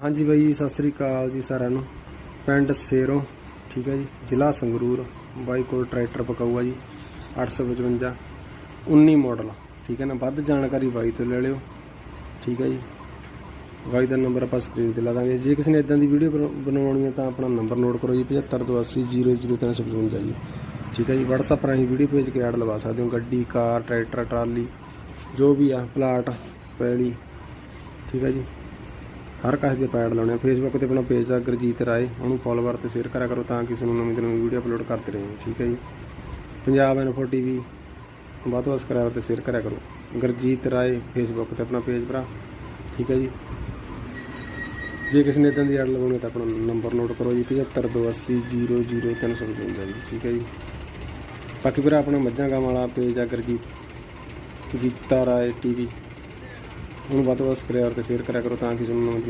ਹਾਂਜੀ ਬਾਈ ਸਤਿ ਸ੍ਰੀ ਅਕਾਲ ਜੀ ਸਾਰਿਆਂ ਨੂੰ। ਪਿੰਡ ਸੇਰੋਂ, ਠੀਕ ਹੈ ਜੀ, ਜ਼ਿਲ੍ਹਾ ਸੰਗਰੂਰ, ਬਾਈ ਕੋਲ ਟਰੈਕਟਰ ਪਕਾਊਗਾ ਜੀ 855 19 ਮਾਡਲ, ਠੀਕ ਹੈ ਨਾ? ਵੱਧ ਜਾਣਕਾਰੀ ਬਾਈ ਤੋਂ ਲੈ ਲਿਓ, ਠੀਕ ਹੈ ਜੀ। ਬਾਈ ਦਾ ਨੰਬਰ ਆਪਾਂ ਸਕਰੀਨ ਤੇ ਲਾ ਦਾਂਗੇ। ਜੇ ਕਿਸੇ ਨੇ ਇਦਾਂ ਦੀ ਵੀਡੀਓ ਬਣਾਉਣੀ ਹੈ ਤਾਂ ਆਪਣਾ ਨੰਬਰ ਨੋਟ ਕਰੋ ਜੀ 7528000355 ਜੀ। ਠੀਕ ਹੈ ਜੀ, WhatsApp ਰਾਹੀਂ ਵੀਡੀਓ ਭੇਜ ਕੇ ਐਡ ਲਵਾ ਸਕਦੇ ਹੋ। ਗੱਡੀ, ਕਾਰ, ਟਰੈਕਟਰ, ਟਰਾਲੀ, ਜੋ ਵੀ ਆ, ਪਲਾਟ, ਪੈਲੀ, ਠੀਕ ਹੈ ਜੀ। ਹਰ ਕਾਸੇ ਦੇ ਪੈਡ ਲਾਉਣੇ ਆ। ਫੇਸਬੁੱਕ ਤੇ ਆਪਣਾ ਪੇਜ ਆ, ਗੁਰਜੀਤ ਰਾਏ। ਉਹਨੂੰ ਫੋਲੋਵਰ ਤੇ ਸ਼ੇਅਰ ਕਰਿਆ ਕਰੋ ਤਾਂ ਕਿ ਤੁਹਾਨੂੰ ਨਵੀਂ ਤੋਂ ਨਵੀਂ ਵੀਡੀਓ ਅਪਲੋਡ ਕਰਦੇ ਰਹੇ ਠੀਕ ਹੈ ਜੀ? ਪੰਜਾਬ ਇਨਫੋ ਟੀਵੀ ਵੱਧ ਤੋਂ ਵੱਧ ਸਬਸਕ੍ਰਾਈਬਰ ਤੇ ਸ਼ੇਅਰ ਕਰਿਆ ਕਰੋ। ਗੁਰਜੀਤ ਰਾਏ ਫੇਸਬੁੱਕ ਤੇ ਆਪਣਾ ਪੇਜ ਭਰਾ। ਠੀਕ ਹੈ ਜੀ? ਜੇ ਕਿਸੇ ਨੇ ਇਦਾਂ ਦੀ ਐਡ ਲਗਾਉਣੀ ਤਾਂ ਆਪਣਾ ਨੰਬਰ ਨੋਟ ਕਰੋ ਜੀ 7528000355 ਜੀ। ਠੀਕ ਹੈ ਜੀ? ਬਾਕੀ ਵੀਰ ਆਪਣਾ ਮੱਝਾਂ ਗਾਵਾਂ ਵਾਲਾ ਪੇਜ ਆ ਗੁਰਜੀਤ, ਜੀਤਾ ਰਾਏ ਟੀਵੀ ਉਹਨੂੰ ਵੱਧ ਤੋਂ ਵੱਧ ਸਬਸਕ੍ਰਾਈਬਰ ਤੇ ਸ਼ੇਅਰ ਕਰਿਆ ਕਰੋ ਤਾਂ ਕਿ ਜਿਹਨੂੰ ਨਵੀਂ